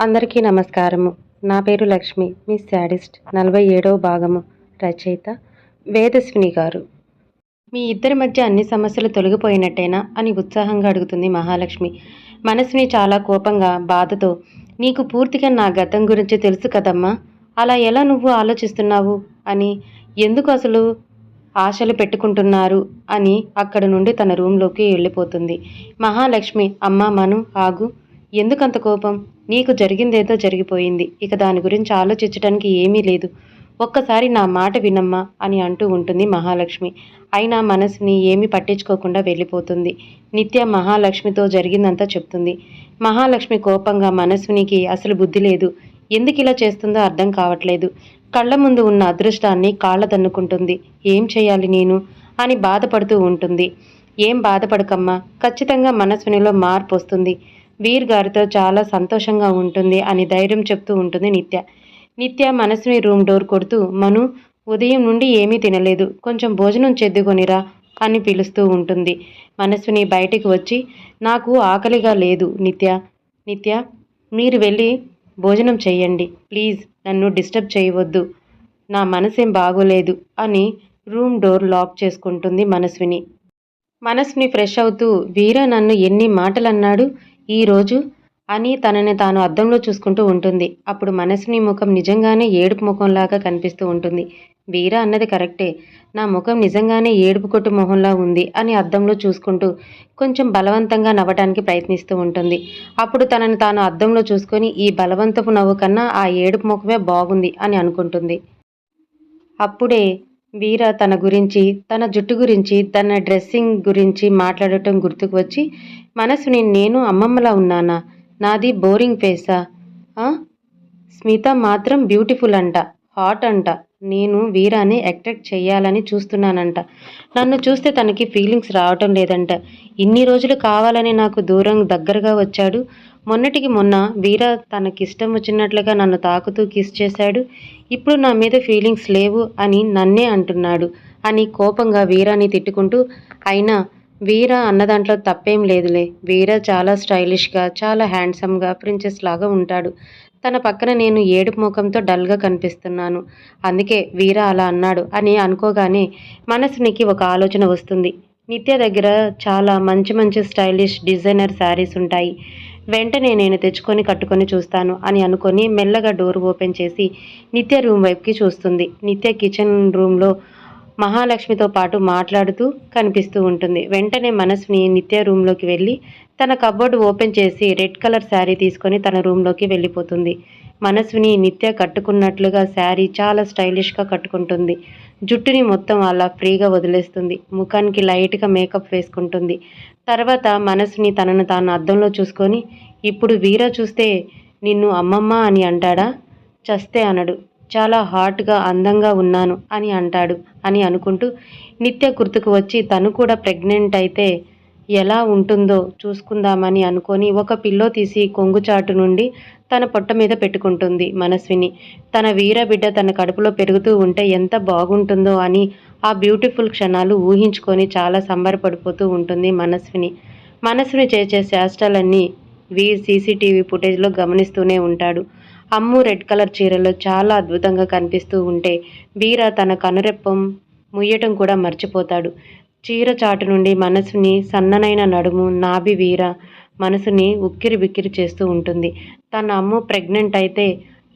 అందరికీ నమస్కారము. నా పేరు లక్ష్మి. మీ శాడిస్ట్ నలభై ఏడవ భాగము రచయిత వేదస్విని గారు. మీ ఇద్దరి మధ్య అన్ని సమస్యలు తొలగిపోయినట్టేనా అని ఉత్సాహంగా అడుగుతుంది మహాలక్ష్మి. మనసుని చాలా కోపంగా బాధతో నీకు పూర్తిగా నా గతం గురించి తెలుసు కదమ్మా. అలా ఎలా నువ్వు ఆలోచిస్తున్నావు? అని ఎందుకు అసలు ఆశలు పెట్టుకుంటున్నారు? అని అక్కడ నుండి తన రూంలోకి వెళ్ళిపోతుంది. మహాలక్ష్మి అమ్మ మను ఆగు. ఎందుకంత కోపం? నీకు జరిగిందేదో జరిగిపోయింది. ఇక దాని గురించి ఆలోచించడానికి ఏమీ లేదు. ఒక్కసారి నా మాట వినమ్మా అని అంటూ ఉంటుంది మహాలక్ష్మి. అయినా మనసుని ఏమీ పట్టించుకోకుండా వెళ్ళిపోతుంది. నిత్య మహాలక్ష్మితో జరిగిందంతా చెప్తుంది. మహాలక్ష్మి కోపంగా మనసునికి అసలు బుద్ధి లేదు. ఎందుకు ఇలా చేస్తుందో అర్థం కావట్లేదు. కళ్ళ ముందు ఉన్న అదృష్టాన్ని కాళ్ళ తన్నుకుంటుంది ఏం చేయాలి నేను? అని బాధపడుతూ ఉంటుంది. ఏం బాధపడకమ్మా? ఖచ్చితంగా మనసునిలో మార్పు వస్తుంది. వీర్ గారితో చాలా సంతోషంగా ఉంటుంది అని ధైర్యం చెప్తూ ఉంటుంది నిత్య. నిత్య మనస్విని రూమ్ డోర్ కొడుతూ మను ఉదయం నుండి ఏమీ తినలేదు. కొంచెం భోజనం చేద్దుకొనిరా అని పిలుస్తూ ఉంటుంది. మనస్విని బయటికి వచ్చి నాకు ఆకలిగా లేదు నిత్య. నిత్య మీరు వెళ్ళి భోజనం చేయండి ప్లీజ్ నన్ను డిస్టర్బ్ చేయవద్దు. నా మనసేం బాగోలేదు అని రూమ్ డోర్ లాక్ చేసుకుంటుంది మనస్విని మనస్విని ఫ్రెష్ అవుతూ వీర నన్ను ఎన్ని మాటలు అన్నాడు ఈరోజు అని తనని తాను అద్దంలో చూసుకుంటూ ఉంటుంది. అప్పుడు మనసుని ముఖం నిజంగానే ఏడుపు ముఖంలాగా కనిపిస్తూ ఉంటుంది. వీర అన్నది కరెక్టే. నా ముఖం నిజంగానే ఏడుపు కొట్టు మొహంలా ఉంది అని అద్దంలో చూసుకుంటూ కొంచెం బలవంతంగా నవ్వటానికి ప్రయత్నిస్తూ ఉంటుంది. అప్పుడు తనని తాను అద్దంలో చూసుకొని ఈ బలవంతపు నవ్వు కన్నా ఆ ఏడుపు ముఖమే బాగుంది అని అనుకుంటుంది. అప్పుడే వీర తన గురించి తన జుట్టు గురించి తన డ్రెస్సింగ్ గురించి మాట్లాడటం గుర్తుకు వచ్చి మనసుని నేను అమ్మమ్మలా ఉన్నానా? నాది బోరింగ్ ఫేసా? స్మిత మాత్రం బ్యూటిఫుల్ అంట హాట్ అంట. నేను వీరాని అట్రాక్ట్ చేయాలని చూస్తున్నానంట. నన్ను చూస్తే తనకి ఫీలింగ్స్ రావటం లేదంట. ఇన్ని రోజులు కావాలని నాకు దూరం దగ్గరగా వచ్చాడు. మొన్నటికి మొన్న వీరా తనకిష్టం వచ్చినట్లుగా నన్ను తాకుతూ కిస్ చేశాడు. ఇప్పుడు నా మీద ఫీలింగ్స్ లేవు అని నన్నే అంటున్నాడు అని కోపంగా వీరాని తిట్టుకుంటూ అయినా వీర అన్న దాంట్లో తప్పేం లేదులే. వీర చాలా స్టైలిష్గా చాలా హ్యాండ్సమ్గా ప్రిన్సెస్ లాగా ఉంటాడు. తన పక్కన నేను ఏడుపు ముఖంతో డల్గా కనిపిస్తున్నాను. అందుకే వీర అలా అన్నాడు అని అనుకోగానే మనసునికి ఒక ఆలోచన వస్తుంది. నిత్య దగ్గర చాలా మంచి మంచి స్టైలిష్ డిజైనర్ శారీస్ ఉంటాయి. వెంటనే నేను తెచ్చుకొని కట్టుకొని చూస్తాను అని అనుకొని మెల్లగా డోర్ ఓపెన్ చేసి నిత్య రూమ్ వైపుకి చూస్తుంది. నిత్య కిచెన్ రూమ్లో మహాలక్ష్మితో పాటు మాట్లాడుతూ కనిపిస్తూ ఉంటుంది. వెంటనే మనస్విని నిత్య రూమ్లోకి వెళ్ళి తన కబోర్డు ఓపెన్ చేసి రెడ్ కలర్ శారీ తీసుకొని తన రూమ్లోకి వెళ్ళిపోతుంది. మనస్విని నిత్య కట్టుకున్నట్లుగా శారీ చాలా స్టైలిష్గా కట్టుకుంటుంది. జుట్టుని మొత్తం అలా ఫ్రీగా వదిలేస్తుంది. ముఖానికి లైట్గా మేకప్ వేసుకుంటుంది. తర్వాత మనసుని తనను తాను అద్దంలో చూసుకొని ఇప్పుడు వీర చూస్తే నిన్ను అమ్మమ్మ అని అంటాడా? చస్తే అనడు. చాలా హాట్గా అందంగా ఉన్నాను అని అంటాడు అని అనుకుంటూ నిత్య గుర్తుకు వచ్చి తను కూడా ప్రెగ్నెంట్ అయితే ఎలా ఉంటుందో చూసుకుందామని అనుకొని ఒక పిల్లో తీసి కొంగుచాటు నుండి తన పొట్ట మీద పెట్టుకుంటుంది మనస్విని. తన వీరబిడ్డ తన కడుపులో పెరుగుతూ ఉంటే ఎంత బాగుంటుందో అని ఆ బ్యూటిఫుల్ క్షణాలు ఊహించుకొని చాలా సంబరపడిపోతూ ఉంటుంది మనస్విని. మనస్విని చేసే శాస్త్రాలన్నీ వీర్ సీసీటీవీ ఫుటేజ్లో గమనిస్తూనే ఉంటాడు. అమ్ము రెడ్ కలర్ చీరలో చాలా అద్భుతంగా కనిపిస్తూ ఉంటే వీర తన కనురెప్పం ముయ్యటం కూడా మర్చిపోతాడు. చీర చాటు నుండి మనసుని సన్ననైన నడుము నాభి వీర మనసుని ఉక్కిరి బిక్కిరి చేస్తూ ఉంటుంది. తన అమ్ము ప్రెగ్నెంట్ అయితే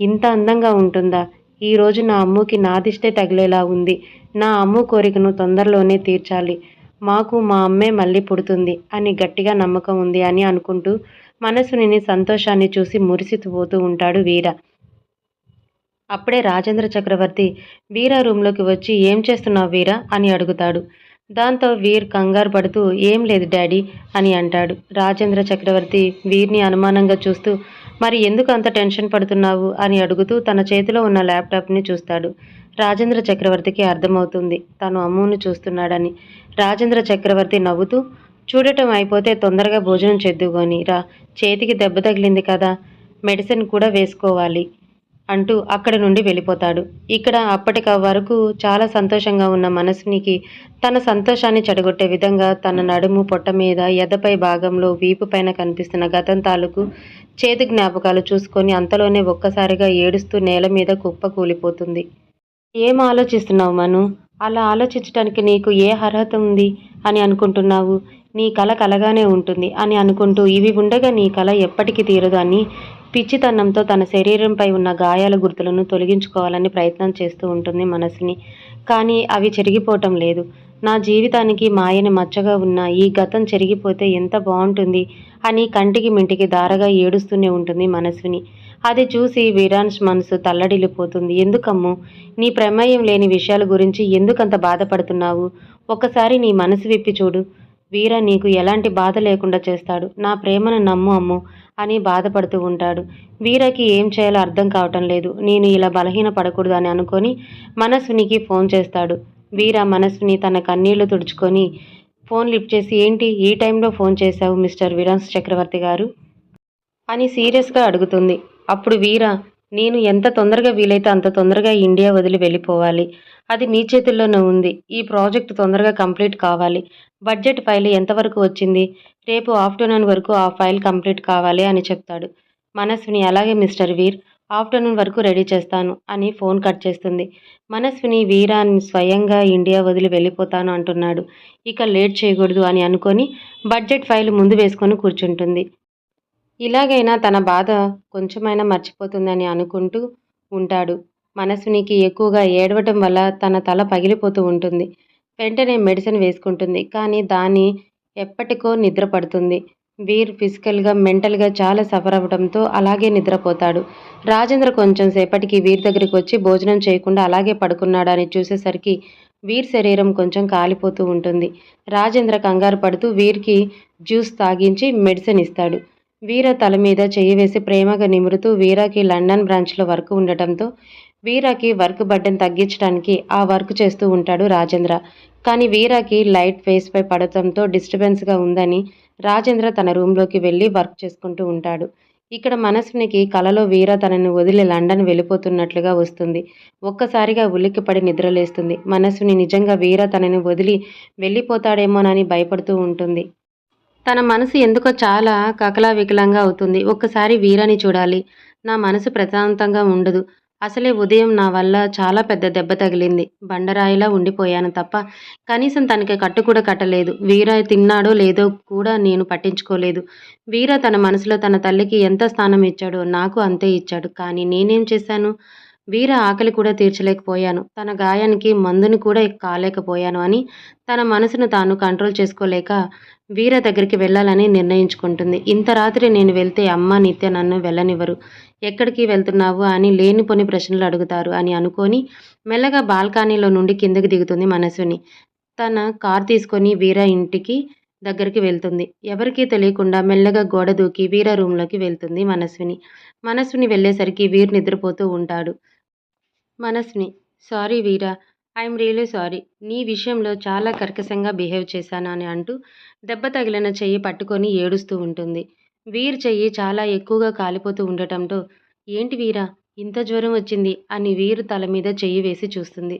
ఇంత అందంగా ఉంటుందా? ఈరోజు నా అమ్ముకి నాదిష్టే తగిలేలా ఉంది. నా అమ్ము కోరికను తొందరలోనే తీర్చాలి. మాకు మా అమ్మే మళ్ళీ పుడుతుంది అని గట్టిగా నమ్మకం ఉంది అని అనుకుంటూ మనసుని సంతోషాన్ని చూసి మురిసిపోతూ ఉంటాడు వీర. అప్పుడే రాజేంద్ర చక్రవర్తి వీర రూమ్లోకి వచ్చి ఏం చేస్తున్నావు వీర? అని అడుగుతాడు. దాంతో వీర్ కంగారు పడుతూ ఏం లేదు డాడీ అని అంటాడు. రాజేంద్ర చక్రవర్తి వీర్ని అనుమానంగా చూస్తూ మరి ఎందుకు అంత టెన్షన్ పడుతున్నావు? అని అడుగుతూ తన చేతిలో ఉన్న ల్యాప్టాప్ని చూస్తాడు. రాజేంద్ర చక్రవర్తికి అర్థమవుతుంది తను అమ్మును చూస్తున్నాడని. రాజేంద్ర చక్రవర్తి నవ్వుతూ చూడటం అయిపోతే తొందరగా భోజనం చేద్దుకొని రా. చేతికి దెబ్బ తగిలింది కదా మెడిసిన్ కూడా వేసుకోవాలి అంటూ అక్కడ నుండి వెళ్ళిపోతాడు. ఇక్కడ అప్పటిక వరకు చాలా సంతోషంగా ఉన్న మనసునికి తన సంతోషాన్ని చెడగొట్టే విధంగా తన నడుము పొట్ట మీద ఎదపై భాగంలో వీపు పైన కనిపిస్తున్న గతం తాలూకు చేతి జ్ఞాపకాలు చూసుకొని అంతలోనే ఒక్కసారిగా ఏడుస్తూ నేల మీద కుప్ప కూలిపోతుంది. ఏం ఆలోచిస్తున్నావు మను? అలా ఆలోచించడానికి నీకు ఏ అర్హత ఉంది? అని అనుకుంటున్నావు. నీ కళ కలగానే ఉంటుంది అని అనుకుంటూ ఇవి ఉండగా నీ కళ ఎప్పటికీ తీరదు అని పిచ్చితనంతో తన శరీరంపై ఉన్న గాయాల గుర్తులను తొలగించుకోవాలని ప్రయత్నం చేస్తూ ఉంటుంది మనసుని. కానీ అవి చెరిగిపోవటం లేదు. నా జీవితానికి మాయని మచ్చగా ఉన్న ఈ గతం చెరిగిపోతే ఎంత బాగుంటుంది అని కంటికి మింటికి దారగా ఏడుస్తూనే ఉంటుంది మనసుని. అది చూసి వీరాన్స్ మనసు తల్లడిల్లిపోతుంది. ఎందుకమ్ము? నీ ప్రమేయం లేని విషయాల గురించి ఎందుకంత బాధపడుతున్నావు? ఒక్కసారి నీ మనసు విప్పి చూడు. వీర నీకు ఎలాంటి బాధ లేకుండా చేస్తాడు. నా ప్రేమను నమ్ము అమ్ము అని బాధపడుతూ ఉంటాడు. వీరకి ఏం చేయాలో అర్థం కావటం లేదు. నేను ఇలా బలహీన పడకూడదు అని అనుకొని మనస్వినికి ఫోన్ చేస్తాడు. వీర మనస్విని తన కన్నీళ్ళు తుడుచుకొని ఫోన్ లిఫ్ట్ చేసి ఏంటి ఈ టైంలో ఫోన్ చేశావు మిస్టర్ విరాన్స్ చక్రవర్తి గారు? అని సీరియస్గా అడుగుతుంది. అప్పుడు వీర నేను ఎంత తొందరగా వీలైతే అంత తొందరగా ఇండియా వదిలి వెళ్ళిపోవాలి. అది మీ చేతుల్లోనే ఉంది. ఈ ప్రాజెక్ట్ తొందరగా కంప్లీట్ కావాలి. బడ్జెట్ ఫైల్ ఎంతవరకు వచ్చింది? రేపు ఆఫ్టర్నూన్ వరకు ఆ ఫైల్ కంప్లీట్ కావాలి అని చెప్తాడు. మనస్విని అలాగే మిస్టర్ వీర్ ఆఫ్టర్నూన్ వరకు రెడీ చేస్తాను అని ఫోన్ కట్ చేస్తుంది. మనస్విని వీరాన్ని స్వయంగా ఇండియా వదిలి వెళ్ళిపోతాను అంటున్నాడు. ఇక లేట్ చేయకూడదు అని అనుకొని బడ్జెట్ ఫైల్ ముందు వేసుకొని కూర్చుంటుంది. ఇలాగైనా తన బాధ కొంచెమైనా మర్చిపోతుందని అనుకుంటూ ఉంటాడు. మనసునికి ఎక్కువగా ఏడవటం వల్ల తన తల పగిలిపోతూ ఉంటుంది. వెంటనే మెడిసిన్ వేసుకుంటుంది. కానీ దాని ఎప్పటికో నిద్ర పడుతుంది వీర్ ఫిజికల్గా మెంటల్గా చాలా సఫర్ అవ్వడంతో అలాగే నిద్రపోతాడు. రాజేంద్ర కొంచెం సేపటికి వీర్ దగ్గరికి వచ్చి భోజనం చేయకుండా అలాగే పడుకున్నాడని చూసేసరికి వీర్ శరీరం కొంచెం కాలిపోతూ ఉంటుంది. రాజేంద్ర కంగారు పడుతూ వీర్కి జ్యూస్ తాగించి మెడిసిన్ ఇస్తాడు. వీర తల మీద చెయ్యి వేసి ప్రేమగా నిమురుతూ వీరాకి లండన్ బ్రాంచ్లో వర్క్ ఉండటంతో వీరాకి వర్క్ బడ్డన్ తగ్గించడానికి ఆ వర్క్ చేస్తూ ఉంటాడు రాజేంద్ర. కానీ వీరాకి లైట్ ఫేస్పై పడటంతో డిస్టర్బెన్స్గా ఉందని రాజేంద్ర తన రూమ్లోకి వెళ్ళి వర్క్ చేసుకుంటూ ఉంటాడు. ఇక్కడ మనసునికి కలలో వీర తనని వదిలి లండన్ వెళ్ళిపోతున్నట్లుగా వస్తుంది. ఒక్కసారిగా ఉలిక్కిపడి నిద్రలేస్తుంది. మనసుని నిజంగా వీర తనని వదిలి వెళ్ళిపోతాడేమోనని భయపడుతూ ఉంటుంది. తన మనసు ఎందుకో చాలా కకలా వికలంగా అవుతుంది. ఒక్కసారి వీరని చూడాలి. నా మనసు ప్రశాంతంగా ఉండదు. అసలే ఉదయం నా వల్ల చాలా పెద్ద దెబ్బ తగిలింది. బండరాయిలా ఉండిపోయాను తప్ప కనీసం తనకి కట్టు కూడా కట్టలేదు. వీర తిన్నాడో లేదో కూడా నేను పట్టించుకోలేదు. వీర తన మనసులో తన తల్లికి ఎంత స్థానం ఇచ్చాడో నాకు అంతే ఇచ్చాడు. కానీ నేనేం చేశాను? వీర ఆకలి కూడా తీర్చలేకపోయాను. తన గాయానికి మందుని కూడా కాలేకపోయాను అని తన మనసును తాను కంట్రోల్ చేసుకోలేక వీర దగ్గరికి వెళ్ళాలని నిర్ణయించుకుంటుంది. ఇంత రాత్రి నేను వెళ్తే అమ్మ నిత్య నన్ను వెళ్ళనివ్వరు. ఎక్కడికి వెళ్తున్నావు అని లేనిపోని ప్రశ్నలు అడుగుతారు అని అనుకొని మెల్లగా బాల్కనీలో నుండి కిందకి దిగుతుంది మనసుని. తన కార్ తీసుకొని వీర ఇంటికి దగ్గరికి వెళ్తుంది. ఎవరికీ తెలియకుండా మెల్లగా గోడ దూకి వీర రూమ్లోకి వెళ్తుంది మనస్విని మనస్విని వెళ్ళేసరికి వీర్ నిద్రపోతూ ఉంటాడు. Manaswini. Sorry Veera I'm really sorry. నీ విషయంలో చాలా కర్కశంగా బిహేవ్ చేశాను అని అంటూ దెబ్బ తగిలిన చెయ్యి పట్టుకొని ఏడుస్తూ ఉంటుంది. వీర్ చెయ్యి చాలా ఎక్కువగా కాలిపోతూ ఉండటంతో ఏంటి వీరా ఇంత జ్వరం వచ్చింది? అని వీరు తల మీద చెయ్యి వేసి చూస్తుంది.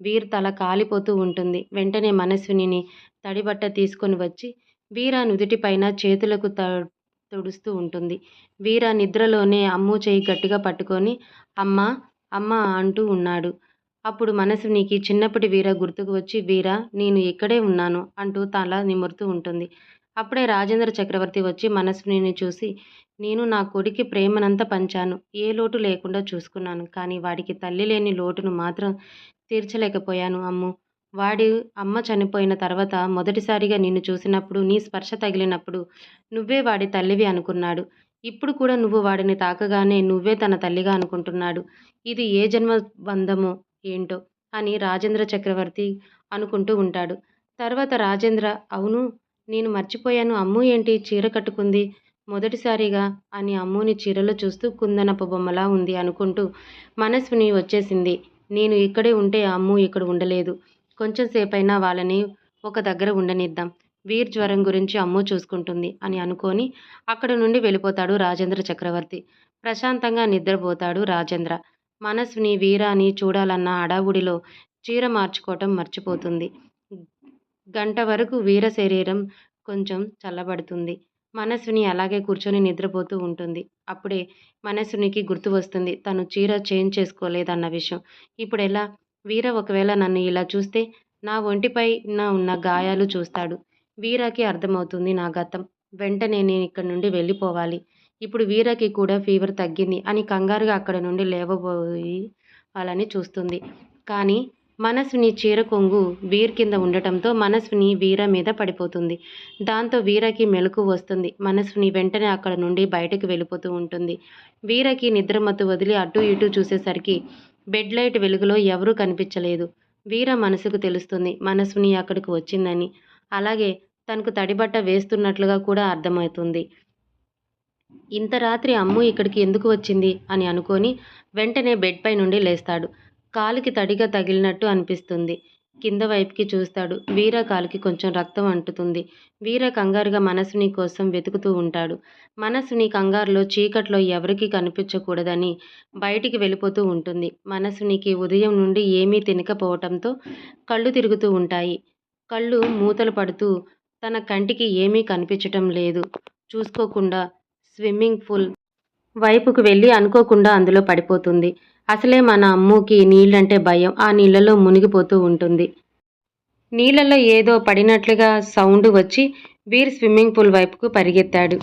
వీర్ తల కాలిపోతూ ఉంటుంది. వెంటనే మనస్వినిని తడిబట్ట తీసుకొని వచ్చి వీరా నుదుటిపైన చేతులకు త తుడుస్తూ ఉంటుంది. వీర నిద్రలోనే అమ్ము చెయ్యి గట్టిగా పట్టుకొని అమ్మ అమ్మ అంటూ ఉన్నాడు. అప్పుడు మనస్వినికి చిన్నప్పటి వీర గుర్తుకు వచ్చి వీర నేను ఇక్కడే ఉన్నాను అంటూ తల నిమురుతూ ఉంటుంది. అప్పుడే రాజేంద్ర చక్రవర్తి వచ్చి మనసుని చూసి నేను నా కొడుకు ప్రేమనంతా పంచాను. ఏ లోటు లేకుండా చూసుకున్నాను. కానీ వాడికి తల్లి లేని లోటును మాత్రం తీర్చలేకపోయాను అమ్ము. వాడి అమ్మ చనిపోయిన తర్వాత మొదటిసారిగా నిన్ను చూసినప్పుడు నీ స్పర్శ తగిలినప్పుడు నువ్వే వాడి తల్లివి అనుకున్నాడు. ఇప్పుడు కూడా నువ్వు వాడిని తాకగానే నువ్వే తన తల్లిగా అనుకుంటున్నాడు. ఇది ఏ జన్మ బంధమో ఏంటో అని రాజేంద్ర చక్రవర్తి అనుకుంటూ ఉంటాడు. తర్వాత రాజేంద్ర అవును నేను మర్చిపోయాను. అమ్ము ఏంటి? చీర కట్టుకుంది మొదటిసారిగా అని అమ్ముని చీరలో చూస్తూ కుందనపు బొమ్మలా ఉంది అనుకుంటూ మనస్విని వచ్చేసింది. నేను ఇక్కడే ఉంటే అమ్ము ఇక్కడ ఉండలేదు. కొంచెం సేపైనా వాళ్ళని ఒక దగ్గర ఉండనిద్దాం. వీర్ జ్వరం గురించి అమ్ము చూసుకుంటుంది అని అనుకొని అక్కడ నుండి వెళ్ళిపోతాడు రాజేంద్ర చక్రవర్తి. ప్రశాంతంగా నిద్రపోతాడు రాజేంద్ర. మనస్విని వీరాని చూడాలన్న అడావుడిలో చీర మార్చుకోవటం మర్చిపోతుంది. గంట వరకు వీర శరీరం కొంచెం చల్లబడుతుంది. మనస్విని అలాగే కూర్చొని నిద్రపోతూ ఉంటుంది. అప్పుడే మనస్వినికి గుర్తు వస్తుంది తను చీర చేంజ్ చేసుకోలేదన్న విషయం. ఇప్పుడు ఎలా వీర ఒకవేళ నన్ను ఇలా చూస్తే నా ఒంటిపైన ఉన్న గాయాలు చూస్తాడు. వీరాకి అర్థమవుతుంది నా గతం. వెంటనే నేను ఇక్కడ నుండి వెళ్ళిపోవాలి. ఇప్పుడు వీరకి కూడా ఫీవర్ తగ్గింది అని కంగారుగా అక్కడ నుండి లేవబోయి వాళ్ళని చూస్తుంది. కానీ మనస్విని చీర కొంగు వీర్ కింద ఉండటంతో మనస్విని వీర మీద పడిపోతుంది. దాంతో వీరకి మెలకు వస్తుంది. మనస్విని వెంటనే అక్కడ నుండి బయటకు వెళ్ళిపోతూ ఉంటుంది. వీరకి నిద్రమత్తు వదిలి అటు ఇటు చూసేసరికి బెడ్ లైట్ వెలుగులో ఎవరూ కనిపించలేదు. వీర మనసుకు తెలుస్తుంది మనస్విని అక్కడికి వచ్చిందని. అలాగే తనకు తడిబట్ట వేస్తున్నట్లుగా కూడా అర్థమవుతుంది. ఇంత రాత్రి అమ్ము ఇక్కడికి ఎందుకు వచ్చింది? అని అనుకొని వెంటనే బెడ్ పై నుండి లేస్తాడు. కాలికి తడిగా తగిలినట్టు అనిపిస్తుంది. కింద వైపుకి చూస్తాడు. వీర కాలికి కొంచెం రక్తం అంటుతుంది. వీర కంగారుగా మనసుని కోసం వెతుకుతూ ఉంటాడు. మనసుని కంగారులో చీకట్లో ఎవరికీ కనిపించకూడదని బయటికి వెళ్ళిపోతూ ఉంటుంది. మనసునికి ఉదయం నుండి ఏమీ తినకపోవటంతో కళ్ళు తిరుగుతూ ఉంటాయి. కళ్ళు మూతలు పడుతూ తన కంటికి ఏమీ కనిపించటం లేదు. చూసుకోకుండా స్విమ్మింగ్ పూల్ వైపుకు వెళ్ళి అనుకోకుండా అందులో పడిపోతుంది. అసలే మన అమ్ముకి నీళ్ళంటే భయం. ఆ నీళ్ళలో మునిగిపోతూ ఉంటుంది. నీళ్ళల్లో ఏదో పడినట్లుగా సౌండ్ వచ్చి వీర్ స్విమ్మింగ్ పూల్ వైపుకు పరిగెత్తాడు.